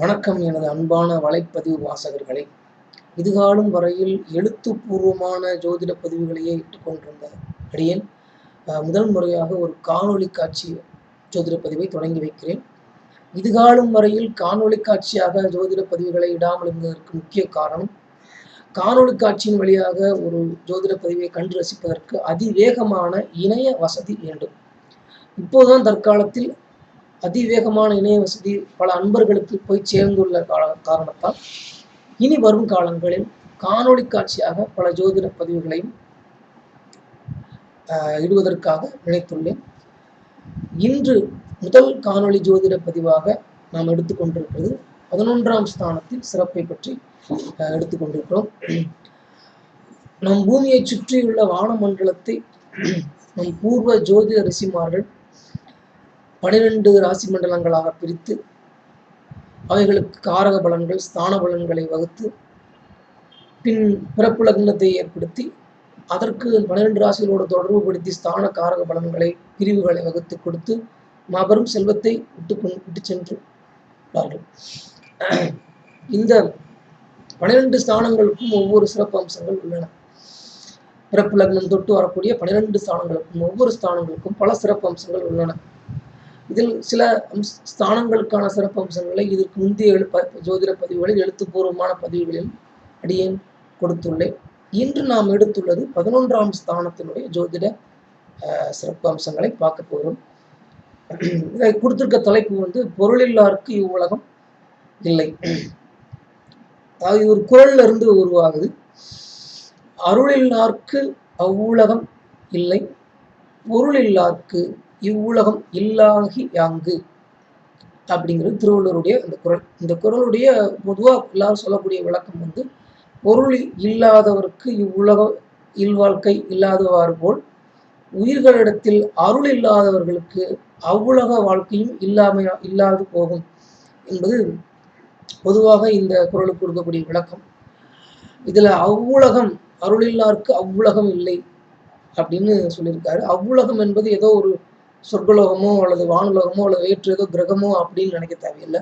வணக்கம் எனது அன்பான வலைப்பதிவு வாசகர்களே. இதுகாலும் வரையில் எழுத்துப்பூர்வமான ஜோதிட பதிவுகளையே இட்டுக்கொண்டிருந்த அடியேன் முதல் முறையாக ஒரு காணொளி காட்சி ஜோதிட பதிவை தொடங்கி வைக்கிறேன். இதுகாலும் வரையில் காணொளி காட்சியாக ஜோதிட பதிவுகளை இடாமல் இருந்ததற்கு முக்கிய காரணம் காணொளி காட்சியின் வழியாக ஒரு ஜோதிட பதிவை கண்டு ரசிப்பதற்கு அதிவேகமான இணைய வசதி வேண்டும். இப்போதுதான் தற்காலத்தில் அதிவேகமான இணைய வசதி பல அன்பர்களுக்கு போய் சேர்ந்துள்ள கால காரணத்தால் இனி வரும் காலங்களில் காணொளி காட்சியாக பல ஜோதிட பதிவுகளையும் இடுவதற்காக நினைத்துள்ளேன். இன்று முதல் காணொளி ஜோதிட பதிவாக நாம் எடுத்துக்கொண்டிருக்கிறது பதினொன்றாம் ஸ்தானத்தில் சிறப்பை பற்றி எடுத்துக்கொண்டிருக்கிறோம் நம் பூமியை சுற்றியுள்ள வானமண்டலத்தை நம் பூர்வ ஜோதிட ரிஷிமார்கள் பனிரெண்டு ராசி மண்டலங்களாக பிரித்து அவைகளுக்கு காரக பலன்கள் ஸ்தான பலன்களை வகுத்து பின் பிறப்பு லக்னத்தை ஏற்படுத்தி அதற்கு பன்னிரெண்டு ராசிகளோடு தொடர்புபடுத்தி ஸ்தான காரக பலன்களை பிரிவுகளை வகுத்து கொடுத்து மாபெரும் செல்வத்தை விட்டு கொண்டு விட்டு சென்று உள்ளார்கள். இந்த பன்னிரெண்டு ஸ்தானங்களுக்கும் ஒவ்வொரு சிறப்பு அம்சங்கள் உள்ளன பிறப்பு லக்னம் தொட்டு வரக்கூடிய பன்னிரெண்டு ஸ்தானங்களுக்கும் ஒவ்வொரு ஸ்தானங்களுக்கும் பல சிறப்பு அம்சங்கள் உள்ளன இதில் சில ஸ்தானங்களுக்கான சிறப்பு அம்சங்களை இதற்கு முந்தைய எழு ஜோதிட பதிவுகளில் எழுத்துப்பூர்வமான பதிவுகளில் அடியேன் கொடுத்துள்ளேன். இன்று நாம் எடுத்துள்ளது பதினொன்றாம் ஸ்தானத்தினுடைய ஜோதிட அஹ், சிறப்பு அம்சங்களை பார்க்க போகிறோம். இதை கொடுத்திருக்க தலைப்பு வந்து பொருளில்லாருக்கு இவ்வுலகம் இல்லை. அது ஒரு குரல்ல இருந்து உருவாகுது. அருளில்லார்க்கு அவ்வுலகம் இல்லை. பொருளில்லார்க்கு இவ்வுலகம் இல்லாகி யாங்கு? அப்படிங்கிறது திருவள்ளுவருடைய அந்த குரல். இந்த குரலுடைய பொதுவாக எல்லாரும் சொல்லக்கூடிய விளக்கம் வந்து பொருள் இல்லாதவருக்கு இவ்வுலகம் இல்வாழ்க்கை இல்லாதவாறு போல் உயிர்களிடத்தில் அருள் இல்லாதவர்களுக்கு அவ்வுலக வாழ்க்கையும் இல்லாம இல்லாது போகும் என்பது பொதுவாக இந்த குரலுக்கு கொடுக்கக்கூடிய விளக்கம். இதில் அவ்வுலகம் அருளில்லாருக்கு அவ்வுலகம் இல்லை அப்படின்னு சொல்லியிருக்காரு. அவ்வுலகம் என்பது ஏதோ ஒரு சொர்க்கலோகமோ அல்லது வானுலகமோ அல்லது வேற்று ஏதோ கிரகமோ அப்படின்னு நினைக்க தேவையில்லை.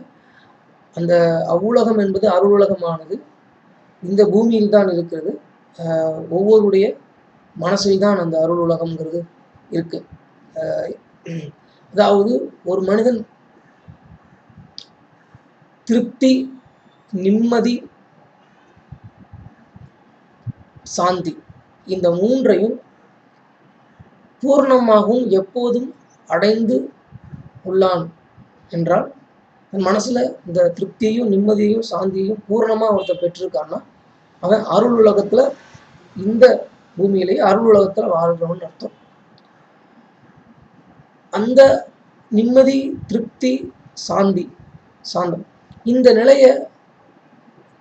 அந்த அவ்வுலகம் என்பது அருளுலகமானது. இந்த பூமியில் தான் இருக்கிறது. ஒவ்வொருடைய மனசில் தான் அந்த அருள் உலகம்ங்கிறது இருக்கு அதாவது ஒரு மனிதன் திருப்தி நிம்மதி சாந்தி இந்த மூன்றையும் பூர்ணமாகவும் எப்போதும் அடைந்து உள்ளான் என்றால் தன் மனசுல இந்த திருப்தியையும் நிம்மதியையும் சாந்தியையும் பூரணமாக ஒருத்தர் பெற்றிருக்கான்னா அவன் அருள் உலகத்துல இந்த பூமியிலேயே அருள் உலகத்துல வாழ்றவன் அர்த்தம். அந்த நிம்மதி திருப்தி சாந்தி சாந்தம். இந்த நிலையை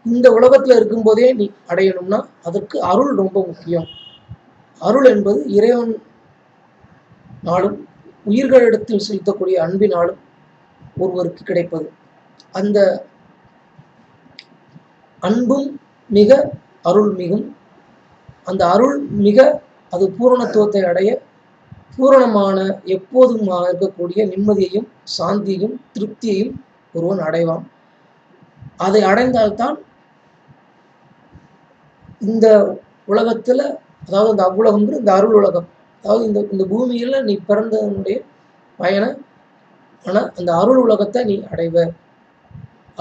இந்த உலகத்துல இருக்கும்போதே நீ அடையணும்னா அதற்கு அருள் ரொம்ப முக்கியம். அருள் என்பது இறைவன் நாளும் உயிர்களிடத்தில் செலுத்தக்கூடிய அன்பினாலும் ஒருவருக்கு கிடைப்பது. அந்த அன்பும் மிக அருள் மிகும் அந்த அருள் மிக அது பூரணத்துவத்தை அடைய பூரணமான எப்போதும் இருக்கக்கூடிய நிம்மதியையும் சாந்தியையும் திருப்தியையும் ஒருவன் அடைவான். அதை அடைந்தால்தான் இந்த உலகத்துல அதாவது இந்த அவ்வுலகம்ங்கிறது இந்த அருள் உலகம் அதாவது இந்த இந்த பூமியில் நீ பிறந்ததனுடைய பயனை ஆனால் அந்த அருள் உலகத்தை நீ அடைவ.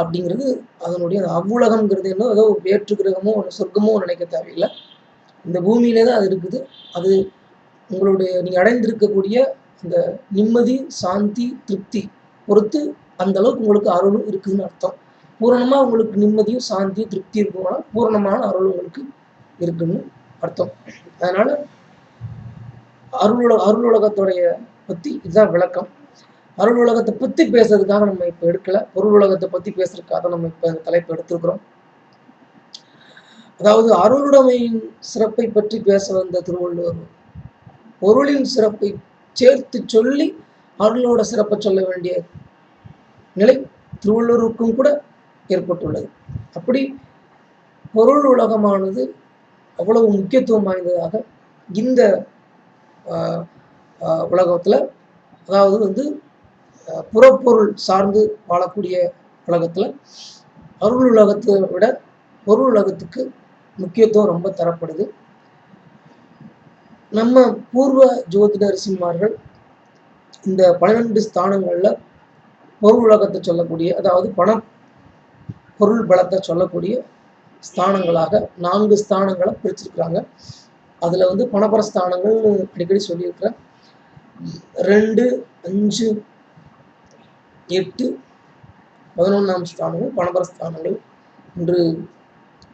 அப்படிங்கிறது அதனுடைய அந்த அவ்வுலகம்ங்கிறது என்ன? ஏதோ வேற்று கிரகமோ ஒன்று சொர்க்கமோ நினைக்க தேவையில்லை. இந்த பூமியிலே தான் அது இருக்குது. அது உங்களுடைய நீ அடைந்திருக்கக்கூடிய அந்த நிம்மதி சாந்தி திருப்தி பொறுத்து அந்த அளவுக்கு உங்களுக்கு அருளும் இருக்குதுன்னு அர்த்தம். பூரணமாக உங்களுக்கு நிம்மதியும் சாந்தியும் திருப்தி இருக்கும்னா பூரணமான அருள் உங்களுக்கு இருக்குன்னு அர்த்தம். அதனால அருள் அருள் உலகத்துடைய பத்தி இதுதான் விளக்கம். அருள் உலகத்தை பத்தி பேசுறதுக்காக நம்ம இப்ப எடுக்கல. பொருள் உலகத்தை பத்தி பேசுறதுக்காக நம்ம இப்ப இந்த தலைப்பு எடுத்திருக்கிறோம். அதாவது அருளுடைமையின் சிறப்பை பற்றி பேச வந்த திருவள்ளுவர் பொருளின் சிறப்பை சேர்த்து சொல்லி அருளோட சிறப்பை சொல்ல வேண்டிய நிலை திருவள்ளுவருக்கும் கூட ஏற்பட்டுள்ளது. அப்படி பொருள் உலகமானது அவ்வளவு முக்கியத்துவம் வாய்ந்ததாக இந்த உலகத்துல. அதாவது வந்து அஹ், புறப்பொருள் சார்ந்து வாழக்கூடிய உலகத்தில். அருள் உலகத்தை விட பொருள் உலகத்துக்கு முக்கியத்துவம் ரொம்ப தரப்படுது. நம்ம பூர்வ ஜோதிட ரிஷிமார்கள் இந்த பன்னிரெண்டு ஸ்தானங்களில் பொருள் உலகத்தை சொல்லக்கூடிய அதாவது பணம் பொருள் பலத்தை சொல்லக்கூடிய ஸ்தானங்களாக நான்கு ஸ்தானங்களை பிரிச்சிருக்கிறாங்க. அதில் வந்து பணபரஸ்தானங்கள் அடிக்கடி சொல்லியிருக்கிறேன். ரெண்டு அஞ்சு எட்டு பதினொன்றாம் ஸ்தானங்கள் பணபரஸ்தானங்கள் என்று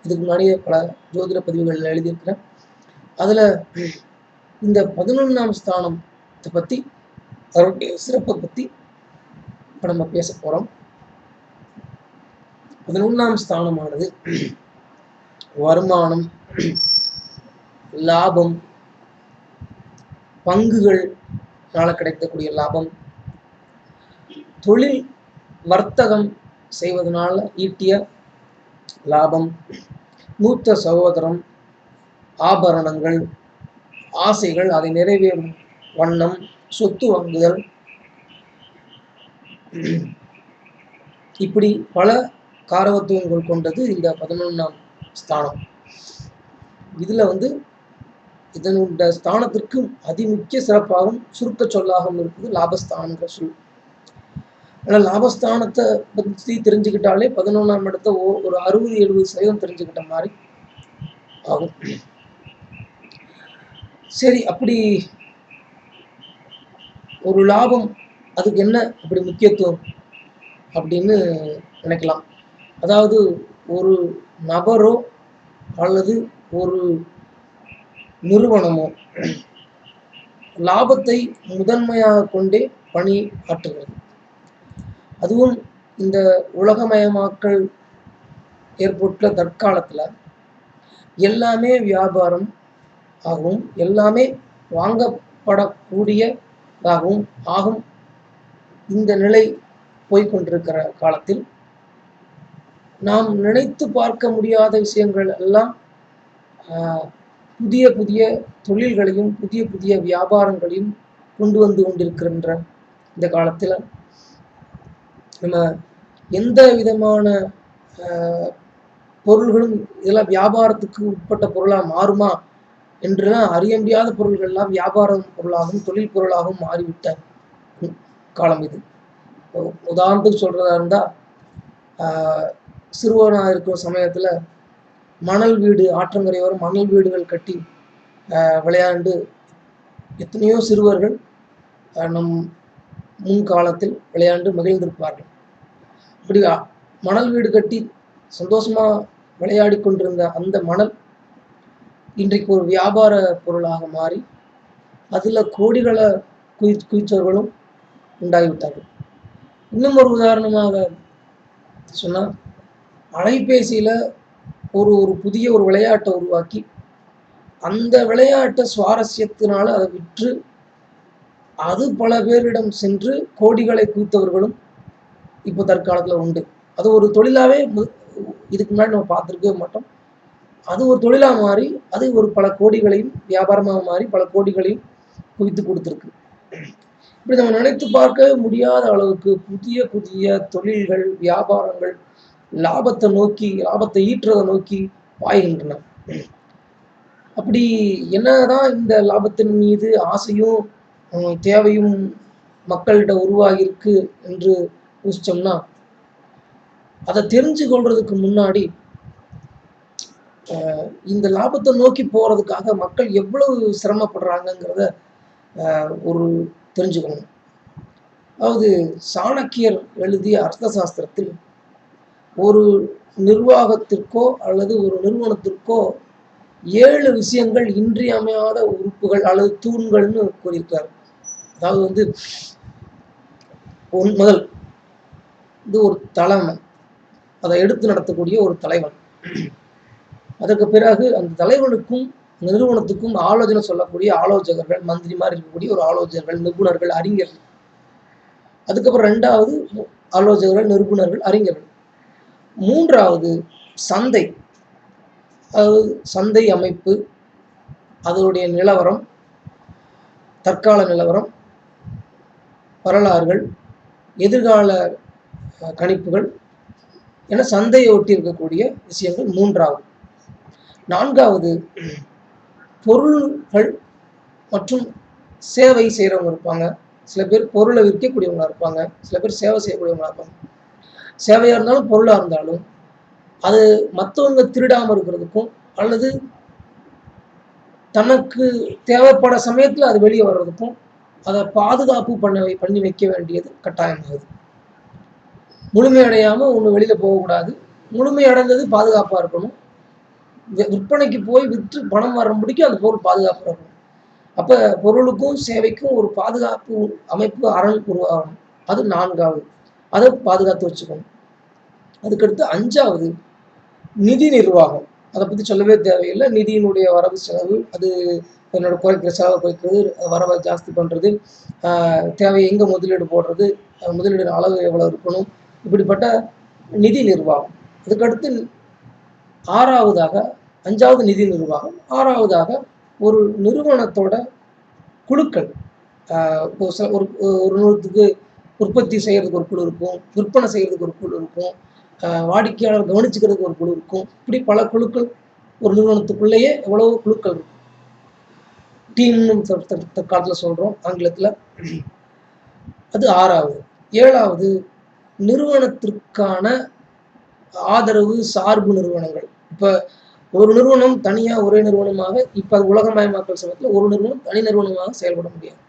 இதுக்கு முன்னாடியே பல ஜோதிட பதிவுகளில் எழுதியிருக்கிறேன். அதில் இந்த பதினொன்றாம் ஸ்தானத்தை பற்றி அதனுடைய சிறப்பை பற்றி இப்போ நம்ம பேச போகிறோம் பதினொன்றாம் ஸ்தானமானது வருமானம் லாபம் பங்குகள்னால கிடைக்கக்கூடிய லாபம். தொழில் வர்த்தகம் செய்வதனால ஈட்டிய லாபம். மூத்த சகோதரம் ஆபரணங்கள் ஆசைகள் அதை நிறைவேறும் வண்ணம் சொத்து வாங்குதல். இப்படி பல காரவத்துவங்கள் கொண்டது இந்த பதினொன்றாம் ஸ்தானம். இதில் வந்து இதனுடைய ஸ்தானத்திற்கு அதிமுக்கிய சிறப்பாகவும் சுருக்க சொல்லாகவும் இருக்குது லாபஸ்தானங்கிற சொல் ஆனால் லாபஸ்தானத்தை பற்றி தெரிஞ்சுக்கிட்டாலே பதினொன்றாம் இடத்த ஓ- ஒரு அறுபது எழுபது சதவீதம் தெரிஞ்சுக்கிட்ட மாதிரி ஆகும். சரி அப்படி ஒரு லாபம் அதுக்கு என்ன அப்படி முக்கியத்துவம் அப்படின்னு நினைக்கலாம். அதாவது ஒரு நபரோ அல்லது ஒரு நிறுவனமோ? லாபத்தை முதன்மையாக கொண்டே பணி ஆற்றுகிறது. அதுவும் இந்த உலகமயமாக்கல் ஏற்பட்ட தற்காலத்தில் எல்லாமே வியாபாரம் ஆகவும் எல்லாமே வாங்கப்படக்கூடியதாகவும் ஆகும். இந்த நிலை போய்கொண்டிருக்கிற காலத்தில் நாம் நினைத்து பார்க்க முடியாத விஷயங்கள் எல்லாம் புதிய புதிய தொழில்களையும் புதிய புதிய வியாபாரங்களையும் கொண்டு வந்து கொண்டிருக்கின்ற இந்த காலத்தில் நம்ம எந்த விதமான ஆஹ், பொருள்களும் இதெல்லாம் வியாபாரத்துக்கு உட்பட்ட பொருளாக மாறுமா என்றுலாம் அறிய முடியாத பொருள்கள்லாம் வியாபாரம் பொருளாகவும் தொழில் பொருளாகவும் மாறிவிட்ட காலம் இது. உதாரணத்துக்கு சொல்றதா இருந்தால் ஆஹ், சிறுவனாக இருக்கிற சமயத்தில் மணல் வீடு ஆற்றங்கரையோரம் மணல் வீடுகள் கட்டி விளையாண்டு எத்தனையோ சிறுவர்கள் நம் முன்காலத்தில் விளையாண்டு மகிழ்ந்திருப்பார்கள். இப்படி மணல் வீடு கட்டி சந்தோஷமாக விளையாடி கொண்டிருந்த அந்த மணல் இன்றைக்கு ஒரு வியாபார பொருளாக மாறி அதில் கோடிகளை குவி குயிச்சவர்களும் உண்டாகிவிட்டார்கள். இன்னும் ஒரு உதாரணமாக சொன்னால் அலைபேசியில் ஒரு ஒரு புதிய ஒரு விளையாட்டை உருவாக்கி அந்த விளையாட்டை சுவாரஸ்யத்தினால அதை விற்று அது பல பேரிடம் சென்று கோடிகளை குவித்தவர்களும் இப்போ தற்காலத்தில் உண்டு. அது ஒரு தொழிலாகவே இதுக்கு முன்னாடி நம்ம பார்த்துருக்கவே மாட்டோம். அது ஒரு தொழிலாக மாறி அது ஒரு பல கோடிகளையும் வியாபாரமாக மாறி பல கோடிகளையும் குவித்து கொடுத்துருக்கு. இப்படி நம்ம நினைத்து பார்க்க முடியாத அளவுக்கு புதிய புதிய தொழில்கள் வியாபாரங்கள் லாபத்தை நோக்கி லாபத்தை ஈட்டுறதை நோக்கி பாய்கின்றன. அப்படி என்னதான் இந்த லாபத்தின் மீது ஆசையும் தேவையும் மக்கள்கிட்ட உருவாகியிருக்கு என்று யோசிச்சோம்னா அதை தெரிஞ்சு கொள்றதுக்கு முன்னாடி இந்த லாபத்தை நோக்கி போறதுக்காக மக்கள் எவ்வளவு சிரமப்படுறாங்கங்கிறத ஒரு தெரிஞ்சுக்கணும். அதாவது சாணக்கியர் எழுதிய அர்த்த சாஸ்திரத்தில் ஒரு நிர்வாகத்திற்கோ அல்லது ஒரு நிறுவனத்திற்கோ ஏழு விஷயங்கள் இன்றியமையாத உறுப்புகள் அல்லது தூண்கள்னு கூறியிருக்கார் அதாவது வந்து ஒன் முதல் இது ஒரு தலைமை அதை எடுத்து நடத்தக்கூடிய ஒரு தலைவன். அதற்கு பிறகு அந்த தலைவனுக்கும் நிறுவனத்துக்கும் ஆலோசனை சொல்லக்கூடிய ஆலோசகர்கள் மந்திரி மாதிரி இருக்கக்கூடிய ஒரு ஆலோசகர்கள் நிபுணர்கள் அறிஞர்கள். அதுக்கப்புறம் ரெண்டாவது ஆலோசகர்கள் நிபுணர்கள் அறிஞர்கள். மூன்றாவது சந்தை. அதாவது சந்தை அமைப்பு அதனுடைய நிலவரம் தற்கால நிலவரம் வரலாறுகள் எதிர்கால கணிப்புகள் என சந்தையை ஒட்டி இருக்கக்கூடிய விஷயங்கள் மூன்றாவது. நான்காவது பொருள்கள் மற்றும் சேவை செய்கிறவங்க இருப்பாங்க. சில பேர் பொருளை விற்கக்கூடியவங்களாக இருப்பாங்க. சில பேர் சேவை செய்யக்கூடியவங்களாக இருப்பாங்க. சேவையாக இருந்தாலும் பொருளாக இருந்தாலும் அது மற்றவங்க திருடாமல் இருக்கிறதுக்கும் அல்லது தனக்கு தேவைப்பட சமயத்தில் அது வெளியே வர்றதுக்கும் அதை பாதுகாப்பு பண்ண பண்ணி வைக்க வேண்டியது கட்டாயமாகுது. முழுமையடையாமல் ஒன்று வெளியில் போகக்கூடாது. முழுமையடைந்தது பாதுகாப்பாக இருக்கணும். விற்பனைக்கு போய் விற்று பணம் வர அந்த பொருள் பாதுகாப்பாக இருக்கணும். அப்போ பொருளுக்கும் சேவைக்கும் ஒரு பாதுகாப்பு அமைப்பு அரண் உருவாகணும். அது நான்காவது. அதை பாதுகாத்து வச்சுக்கணும். அதுக்கடுத்து அஞ்சாவது நிதி நிர்வாகம். அதை பற்றி சொல்லவே தேவையில்லை. நிதியினுடைய வரவு செலவு அது என்னோட குறைக்கிற செலவை குறைக்கிறது வரவை ஜாஸ்தி பண்ணுறது தேவை எங்கே முதலீடு போடுறது முதலீடு அளவு எவ்வளோ இருக்கணும் இப்படிப்பட்ட நிதி நிர்வாகம். அதுக்கடுத்து ஆறாவதாக அஞ்சாவது நிதி நிர்வாகம். ஆறாவதாக ஒரு நிறுவனத்தோட குழுக்கள் ஒரு ஒரு ஒரு உற்பத்தி செய்கிறதுக்கு ஒரு குழு இருக்கும் விற்பனை செய்கிறதுக்கு ஒரு குழு இருக்கும் வாடிக்கையாளர் கவனிச்சுக்கிறதுக்கு ஒரு குழு இருக்கும். இப்படி பல குழுக்கள் ஒரு நிறுவனத்துக்குள்ளேயே எவ்வளவோ குழுக்கள் இருக்கும். டீம்னு காலத்தில் சொல்கிறோம் ஆங்கிலத்தில். அது ஆறாவது. ஏழாவது நிறுவனத்திற்கான ஆதரவு சார்பு நிறுவனங்கள். இப்போ ஒரு நிறுவனம் தனியாக ஒரே நிறுவனமாக இப்போ உலகமயமாக்கல் சமயத்தில் ஒரு நிறுவனம் தனி நிறுவனமாக செயல்பட முடியாது.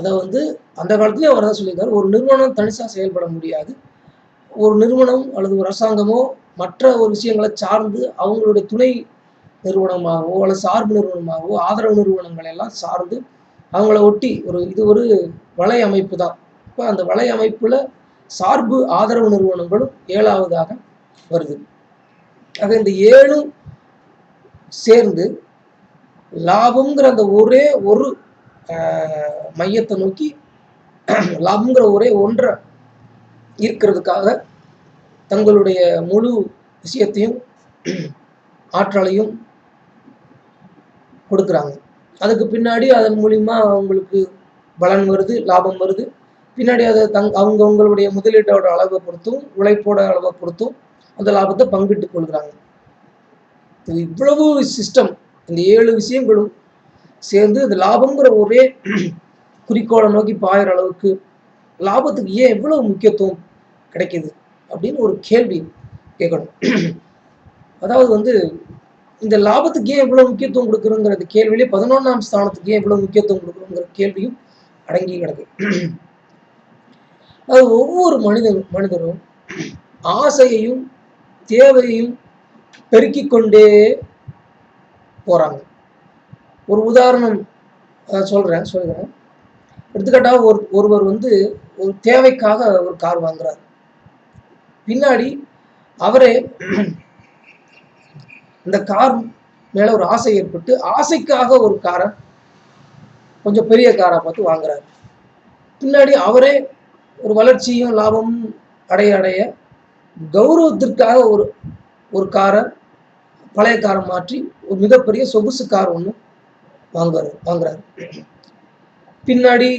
அதை வந்து அந்த காலத்துலேயே அவர் தான் சொல்லியிருக்காரு? ஒரு நிறுவனம் தனிசாக செயல்பட முடியாது. ஒரு நிறுவனம் அல்லது ஒரு அரசாங்கமோ மற்ற ஒரு விஷயங்களை சார்ந்து அவங்களுடைய துணை நிறுவனமாகவோ அல்லது சார்பு நிறுவனமாகவோ ஆதரவு நிறுவனங்களை எல்லாம் சார்ந்து அவங்கள ஒட்டி ஒரு இது ஒரு வலை அமைப்பு தான். இப்போ அந்த வலை அமைப்பில் சார்பு ஆதரவு நிறுவனங்களும் ஏழாவதாக வருது. ஆக இந்த ஏழும் சேர்ந்து லாபம்ங்கிற அந்த ஒரே ஒரு மையத்தை நோக்கி லாபம்ங்கிற ஒரே ஒன்றை ஈர்க்கிறதுக்காக தங்களுடைய முழு விஷயத்தையும் ஆற்றலையும் கொடுக்குறாங்க. அதுக்கு பின்னாடி அதன் மூலிமா அவங்களுக்கு பலன் வருது லாபம் வருது. பின்னாடி அதை தங் அவங்கவுங்களுடைய முதலீட்டோட அளவை பொறுத்தும் உழைப்போட அளவை பொறுத்தும் அந்த லாபத்தை பங்கிட்டுக் கொள்கிறாங்க. இவ்வளவு சிஸ்டம் இந்த ஏழு விஷயங்களும் சேர்ந்து இந்த லாபங்கிற ஒரே குறிக்கோளை நோக்கி பாயிற அளவுக்கு லாபத்துக்கு ஏன் எவ்வளவு முக்கியத்துவம் கிடைக்குது அப்படின்னு ஒரு கேள்வி கேட்கணும். அதாவது வந்து இந்த லாபத்துக்கு ஏன் எவ்வளவு முக்கியத்துவம் கொடுக்குறோங்கிற அந்த கேள்வியிலே பதினொன்றாம் ஸ்தானத்துக்கு ஏன் எவ்வளவு முக்கியத்துவம் கொடுக்குறோங்கிற கேள்வியும் அடங்கி கிடக்கு. அது ஒவ்வொரு மனிதனும் மனிதரும் ஆசையையும் தேவையையும் பெருக்கிக் கொண்டே போறாங்க. ஒரு உதாரணம் சொல்கிறேன் சொல்கிறேன் எடுத்துக்காட்டாக ஒரு ஒருவர் வந்து ஒரு தேவைக்காக ஒரு கார் வாங்குறார். பின்னாடி அவரே இந்த கார் மேலே ஒரு ஆசை ஏற்பட்டு ஆசைக்காக ஒரு காரை கொஞ்சம் பெரிய காரை பார்த்து வாங்குறாரு. பின்னாடி அவரே ஒரு வளர்ச்சியும் லாபமும் அடைய அடைய கௌரவத்திற்காக ஒரு ஒரு காரை பழைய காரை மாற்றி ஒரு மிகப்பெரிய சொகுசு கார் ஒன்று வாங்குறாரு வாங்குறாரு. பின்னாடி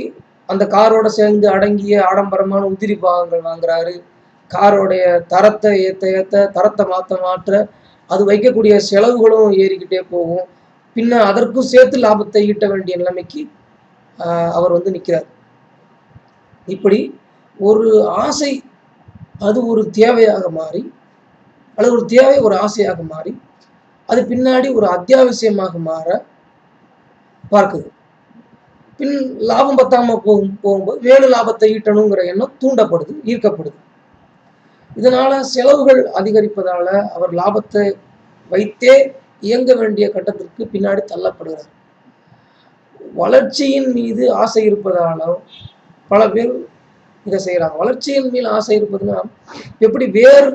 அந்த காரோட சேர்ந்து அடங்கிய ஆடம்பரமான உதிரி பாகங்கள் வாங்குறாரு. காரோடைய தரத்தை ஏத்த ஏத்த தரத்தை மாற்ற மாற்ற அது வைக்கக்கூடிய செலவுகளும் ஏறிக்கிட்டே போகும். பின்ன அதற்கும் சேர்த்து லாபத்தை ஈட்ட வேண்டிய நிலைமைக்கு ஆஹ், அவர் வந்து நிற்கிறார் இப்படி ஒரு ஆசை அது ஒரு தேவையாக மாறி அல்லது ஒரு தேவை ஒரு ஆசையாக மாறி அது பின்னாடி ஒரு அத்தியாவசியமாக மாற பார்க்குது. பின் லாபம் பத்தாம போகும் போகும்போது மேலும் லாபத்தை ஈட்டணுங்கிற எண்ணம் தூண்டப்படுது ஈர்க்கப்படுது. இதனால செலவுகள் அதிகரிப்பதால அவர் லாபத்தை வைத்தே இயங்க வேண்டிய கட்டத்திற்கு பின்னாடி தள்ளப்படுகிறார். வளர்ச்சியின் மீது ஆசை இருப்பதால பல பேர் இதை செய்கிறாங்க. வளர்ச்சியின் மீது ஆசை இருப்பதுன்னா எப்படி வேர்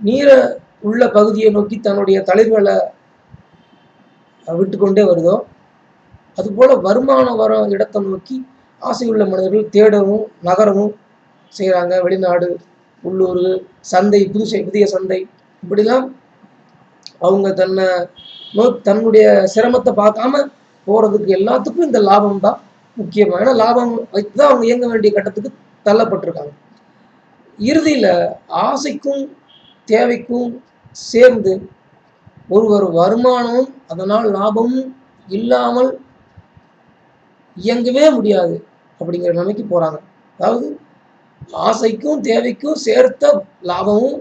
நீரை உள்ள பகுதியை நோக்கி தன்னுடைய தளிர்களை விட்டு கொண்டே வருதோ? அதுபோல் வருமானம் வர இடத்தை நோக்கி ஆசையுள்ள மனிதர்கள் தேடவும் நகரவும் செய்கிறாங்க வெளிநாடு உள்ளூர் சந்தை புதுசை புதிய சந்தை. இப்படிலாம் அவங்க தன்னை நோ தன்னுடைய சிரமத்தை பார்க்காம போகிறதுக்கு எல்லாத்துக்கும் இந்த லாபம் தான் முக்கியமாக ஏன்னா லாபம் வைத்து தான் அவங்க இயங்க வேண்டிய கட்டத்துக்கு தள்ளப்பட்டிருக்காங்க. இறுதியில் ஆசைக்கும் தேவைக்கும் சேர்ந்து ஒருவர் வருமானமும் அதனால் லாபமும் இல்லாமல் இயங்கவே முடியாது அப்படிங்கிற நிலைமைக்கு போகிறாங்க அதாவது ஆசைக்கும் தேவைக்கும் சேர்த்த லாபமும்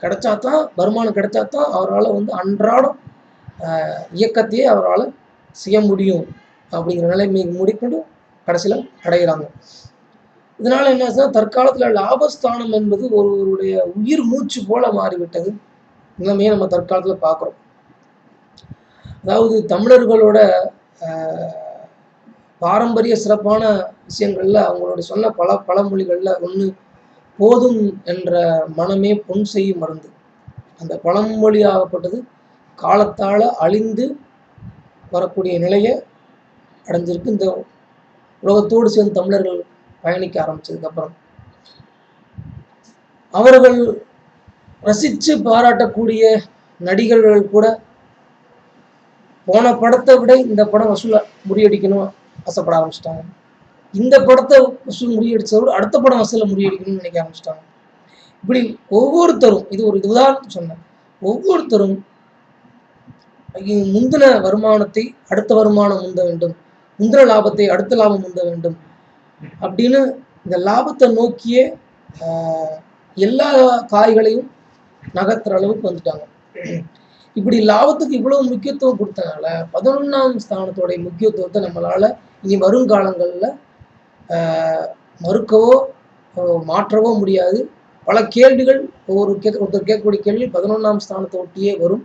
கிடைச்சா தான் வருமானம் கிடைச்சா தான் அவரால் வந்து அன்றாடம் ஆஹ், இயக்கத்தையே அவரால் செய்ய முடியும் அப்படிங்கிற நிலைமை முடிக்கொண்டு கடைசியில் அடைகிறாங்க இதனால என்ன சார் தற்காலத்தில் லாபஸ்தானம் என்பது ஒருவருடைய உயிர் மூச்சு போல மாறிவிட்டது. நிலைமையை நம்ம தற்காலத்தில் பார்க்குறோம் அதாவது தமிழர்களோட பாரம்பரிய சிறப்பான விஷயங்கள்ல அவங்களோட சொன்ன பல பழமொழிகளில் ஒன்று போதும் என்ற மனமே பொன் செய்யும் மருந்து. அந்த பழமொழி ஆகப்பட்டது காலத்தால் அழிந்து வரக்கூடிய நிலையை அடைஞ்சிருக்கு. இந்த உலகத்தோடு சேர்ந்து தமிழர்கள் பயணிக்க ஆரம்பிச்சதுக்கப்புறம் அவர்கள் ரசித்து பாராட்டக்கூடிய நடிகர்கள் கூட போன படத்தை விட இந்த படம் வசூல முறியடிக்கணும் ஆசைப்பட ஆரம்பிச்சிட்டாங்க. இந்த படத்தை வசூல் முறியடிச்சதை விட அடுத்த படம் வசூல முறியடிக்கணும்னு நினைக்க ஆரம்பிச்சிட்டாங்க. இப்படி ஒவ்வொருத்தரும் இது ஒரு இது சொன்னேன். ஒவ்வொருத்தரும் முந்தின வருமானத்தை அடுத்த வருமானம் முந்த வேண்டும். முந்தின லாபத்தை அடுத்த லாபம் முந்த வேண்டும். அப்படின்னு இந்த லாபத்தை நோக்கியே ஆஹ், எல்லா காய்களையும் நகர்த்துற அளவுக்கு வந்துட்டாங்க. இப்படி லாபத்துக்கு இவ்வளவு முக்கியத்துவம் கொடுத்தனால பதினொன்றாம் ஸ்தானத்தோடைய முக்கியத்துவத்தை நம்மளால இனி வருங்காலங்களில் மறுக்கவோ மாற்றவோ முடியாது. பல கேள்விகள் ஒவ்வொரு கேட்க ஒருத்தர் கேட்கக்கூடிய கேள்வி பதினொன்றாம் ஸ்தானத்தை ஒட்டியே வரும்.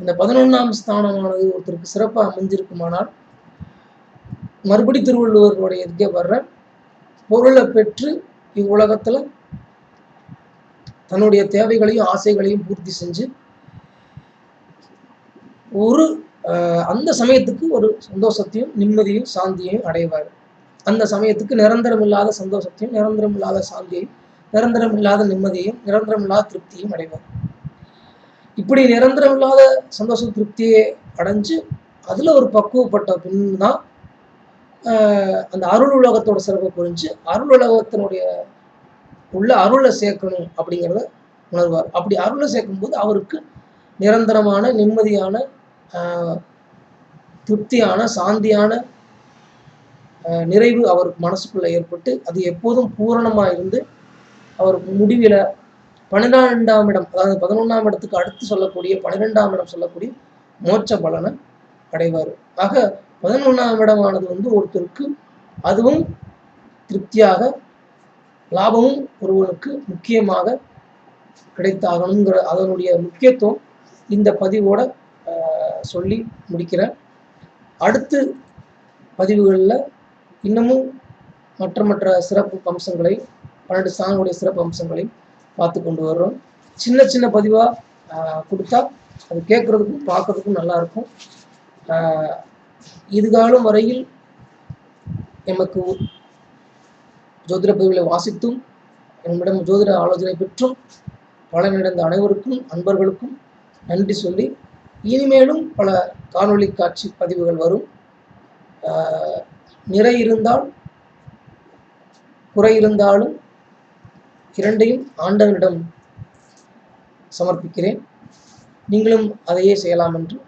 அந்த பதினொன்றாம் ஸ்தானமானது ஒருத்தருக்கு சிறப்பாக அமைஞ்சிருக்குமானால் மறுபடி திருவள்ளுவருடைய இதுக்கே வர்ற பொருளை பெற்று இவ்வுலகத்தில் தன்னுடைய தேவைகளையும் ஆசைகளையும் பூர்த்தி செஞ்சு ஒரு அந்த சமயத்துக்கு ஒரு சந்தோஷத்தையும் நிம்மதியும் சாந்தியையும் அடைவார். அந்த சமயத்துக்கு நிரந்தரம் இல்லாத சந்தோஷத்தையும் நிரந்தரம் இல்லாத சாந்தியையும் நிரந்தரம் இல்லாத நிம்மதியையும் நிரந்தரம் இல்லாத திருப்தியும் அடைவார். இப்படி நிரந்தரம் இல்லாத சந்தோஷ திருப்தியை அடைஞ்சு அதுல ஒரு பக்குவப்பட்ட பின் தான் ஆஹ், அந்த அருள் உலகத்தோட சிறப்பை புரிஞ்சு அருள் உலகத்தினுடைய உள்ள அருளை சேர்க்கணும் அப்படிங்கிறத உணர்வார். அப்படி அருளை சேர்க்கும்போது அவருக்கு நிரந்தரமான நிம்மதியான திருப்தியான சாந்தியான நிறைவு அவருக்கு மனசுக்குள்ள ஏற்பட்டு அது எப்போதும் பூரணமா இருந்து அவர் முடிவில் பன்னிரெண்டாம் இடம் அதாவது பதினொன்றாம் இடத்துக்கு அடுத்து சொல்லக்கூடிய பன்னிரெண்டாம் இடம் சொல்லக்கூடிய மோட்ச பலனை அடைவார். ஆக பதினொன்றாம் இடமானது வந்து ஒருத்தருக்கு அதுவும் திருப்தியாக லாபமும் ஒருவனுக்கு முக்கியமாக கிடைத்தாகணுங்கிற அதனுடைய முக்கியத்துவம் இந்த பதிவோட சொல்லி முடிக்கிறேன். அடுத்து பதிவுகளில் இன்னமும் மற்ற மற்ற சிறப்பு அம்சங்களை பன்னெண்டு சாங்குடைய சிறப்பு அம்சங்களை பார்த்து கொண்டு வர்றோம். சின்ன சின்ன பதிவாக கொடுத்தா அது கேட்குறதுக்கும் பார்க்கறதுக்கும் நல்லா இருக்கும். இதுகாலம் வரையில் எமக்கு ஜோதிட பதிவுகளை வாசித்தும் என்னிடம் ஜோதிட ஆலோசனை பெற்றும் பலனடைந்த அனைவருக்கும் அன்பர்களுக்கும் நன்றி சொல்லி இனிமேலும் பல காணொளி காட்சி பதிவுகள் வரும். நிறை இருந்தால் குறை இருந்தாலும் இரண்டையும் ஆண்டவனிடம் சமர்ப்பிக்கிறேன். நீங்களும் அதையே செய்யலாம் என்று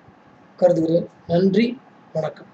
கருதுகிறேன். நன்றி வணக்கம்.